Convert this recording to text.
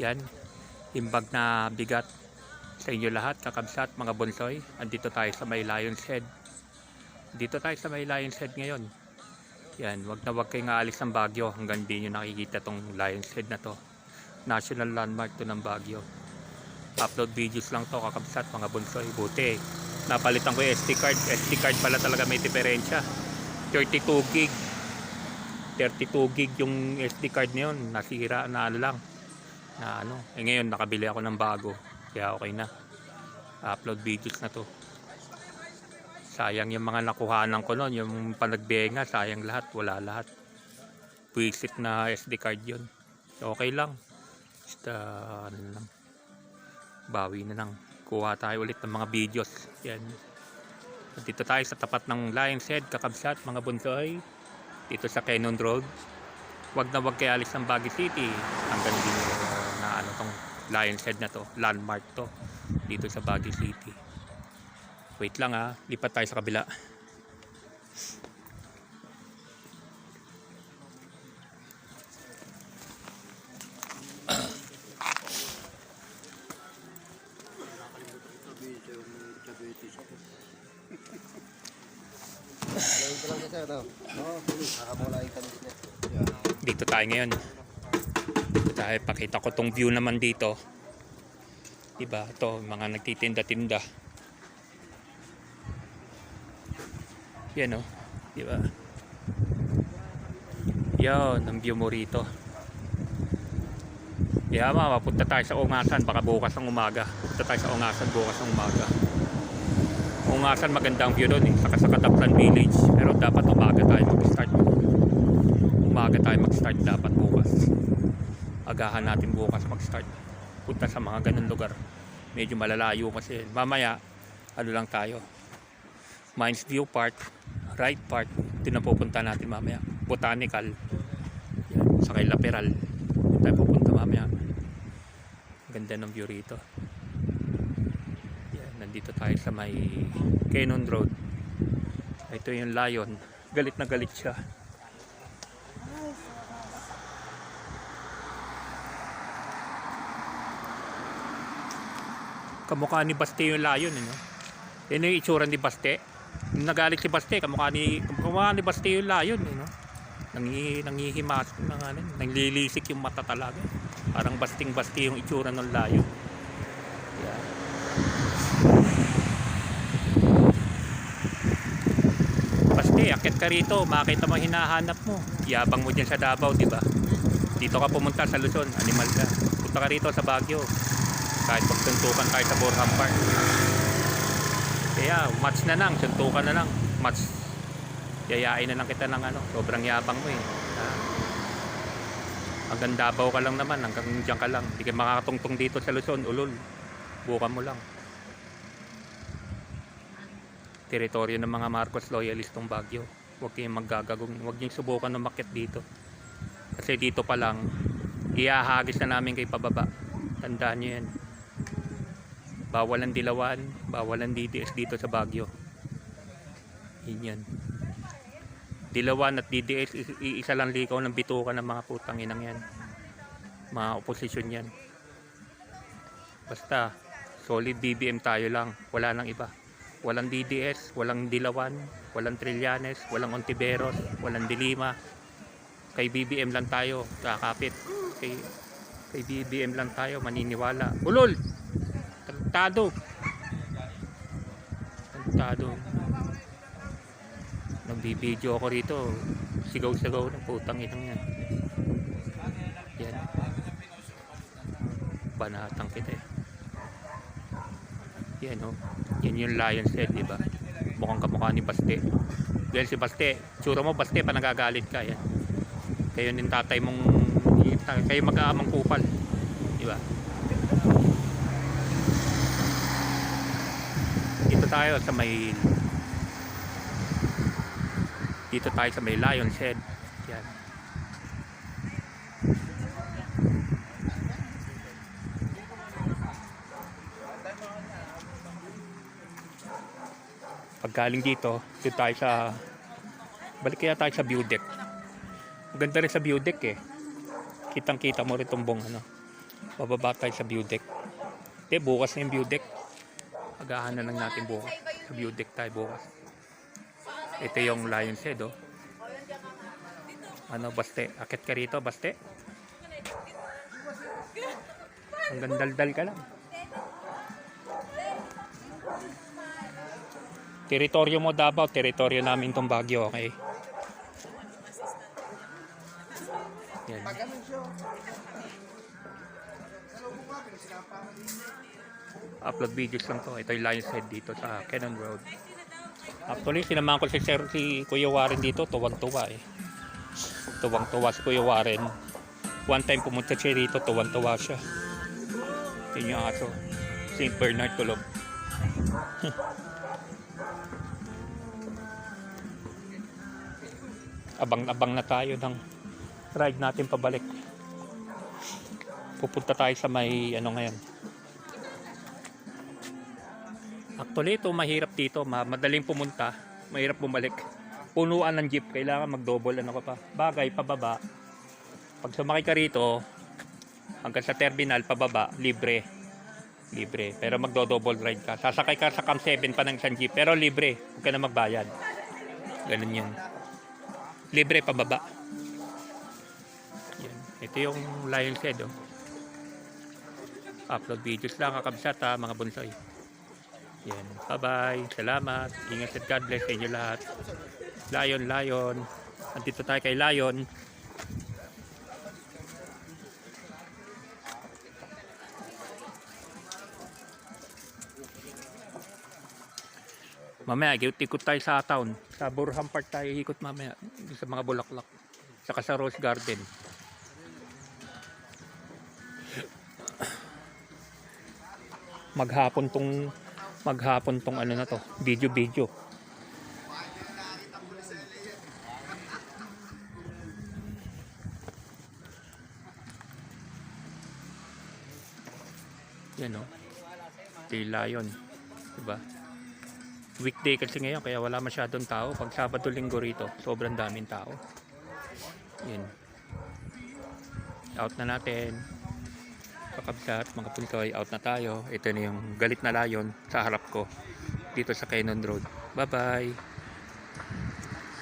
Yan. Imbag na bigat sa inyo lahat, kakabsat, mga bonsoy. Andito tayo sa may Lion's Head. Dito tayo sa may Lion's Head ngayon. Yan, wag na wag kayong aalis ng Baguio hanggang di nyo nakikita tong Lion's Head na to. National landmark to ng Baguio. Upload videos lang to, kakabsat, mga bonsoy. Buti, napalitan ko yung SD card. SD card pala talaga may diferensya. 32 gig. 32 gig yung SD card na yun. Nasira na ano lang. Na ano. Eh ngayon, nakabili ako ng bago. Kaya okay na. Upload videos na to. Sayang yung mga nakuhanan ko noon. Yung panagbenga, sayang lahat. Wala lahat. Visit na SD card yun. Okay lang. Basta ano lang. Bawi na lang. Kuha tayo ulit ng mga videos. Yan. Dito tayo sa tapat ng Lion's Head, Kakabsat, mga bunsoy. Dito sa Cannon Road. Wag na wag kayo alis ng Baguio City. Hanggang din ano tong Lion's Head na to. Landmark to. Dito sa Baguio City. Wait lang ha. Lipat tayo sa kabila. Dito tayo ngayon. Tayo. Pakita ko tong view naman dito. Diba? Ito, mga nagtitinda-tinda. Yan o. Diba? Yan, ang view mo rito. Yeah, ma, mapunta tayo sa Ungasan. Baka bukas ng umaga. Punta tayo sa Ungasan bukas ng umaga. Ungasan magandang view doon eh. Saka sa Kataplan Village. Pero dapat umaga tayo mag-start umaga tayo mag-start dapat agahan natin bukas mag-start punta sa mga ganun lugar. Medyo malalayo kasi mamaya ano lang tayo Mines View Park right park ito na pupunta natin mamaya. Botanical. Sa kay Laperal. Doon tayo pupunta mamaya. Ganda ng view rito. Yan, nandito tayo sa may Cannon Road. Ito yung lion. Galit na galit siya kamukha ni Baste yung layon eh, no? Yan yung itsura ni Baste. Nagalit si Baste, kamukha ni, kamukha ni Baste yung layon eh, no? Nangi, nangihimas, nang, ano, nanglilisik yung mata talaga. Parang basting baste yung itsura ng layon. Yan. Baste, akit ka rito, makita mo hinahanap mo. Yabang mo dyan sa Davao, di ba? Dito ka pumunta sa Luzon, animal ka. Punta ka rito sa Baguio kahit magsuntukan tayo sa Borham Park. Kaya match na lang. Suntukan na lang. Match. Yayain na lang kita ng ano sobrang yabang mo eh. Hanggang Davao ka lang naman hanggang dyan ka lang. Hindi ka makakatungtong dito sa Luzon ulol. Bukan mo lang. Teritoryo ng mga Marcos loyalistong Baguio. Huwag kayong maggagagong huwag niyong subukan umakit dito. Kasi dito pa lang iahagis na namin kay pababa. Tandaan niyo yan bawal ang dilawan bawal ang DDS dito sa Baguio. Yun yan dilawan at DDS is- iisa lang likaw ng bituka ng mga putang inang yan. Mga oposisyon yan. Basta solid BBM tayo lang. Wala nang iba. Walang DDS walang dilawan walang Trillanes walang Ontiveros walang Dilima. Kay BBM lang tayo kakapit. Kay kay BBM lang tayo maniniwala. Ulol Tantado. Tantado. Nagbibideo ako rito. Sigaw-sigaw ng putang inang yan. Yan. Banatang kita eh. Yan oh. Yan yung lion's head, di ba? Mukhang kamukha ni Baste. Dahil si Baste, tsura mo Baste pa nagagalit ka. Yan. Kayo yung tatay mong kayo mag-aamang kupal. Di ba? dito tayo sa may dito tayo sa may Lion's Head. Yan. Pag galing dito dito tayo sa balik kaya tayo sa view deck. Maganda rin sa view deck eh. Kitang kita mo rin itong buong ano. Bababa tayo sa view deck. Hindi, bukas na yung view deck. Agahan na lang natin bukas. Sa view deck tayo bukas. Ito yung Lion's Head, oh. Ano, Baste? Akit ka rito, Baste? Hanggang daldal ka lang. Teritoryo mo Davao, teritoryo namin tong Baguio, okay? Yan. Upload videos lang to. Ito yung Lion's Head dito sa Cannon Road. Actually, sinamahan ko si Sir si Kuya Warren dito, tuwang-tuwa eh. Tuwang-tuwa si Kuya Warren. One time pumunta siya dito, tuwang-tuwa siya. Yun yung aso. St. Bernard tulog. Abang-abang na tayo ng ride natin pabalik. Pupunta tayo sa may ano ngayon. Ito mahirap dito. Ma- Madaling pumunta. Mahirap bumalik. Punuan ng jeep. Kailangan mag-double ano ka pa. Bagay, pababa. Pag sumakay ka rito, hanggang sa terminal, pababa, libre. Libre. Pero magdo-double ride ka. Sasakay ka sa Cam 7 pa ng isang jeep. Pero libre. Huwag ka na magbayad. Ganun yun. Libre pababa. Yan. Ito yung Lion's Head. Oh. Upload videos lang kakabsat ha, mga bunsoy. Yan. Bye-bye. Salamat. Ingat at God bless sa inyo lahat. Lion, Lion. Andito tayo kay Lion. Mamaya, ikot tayo sa town. Sa Burham Park tayo ikot mamaya. Sa mga bulaklak. Saka sa Rose Garden. Maghapon tong maghapon tong ano na to. Video video. Yan o. Tila yun. Diba? weekday kasi ngayon kaya wala masyadong tao pag Sabado linggo rito sobrang daming tao yun out na natin kakabsat mga puntoy out na tayo. Ito na yung galit na layon sa harap ko dito sa Cannon Road. Bye bye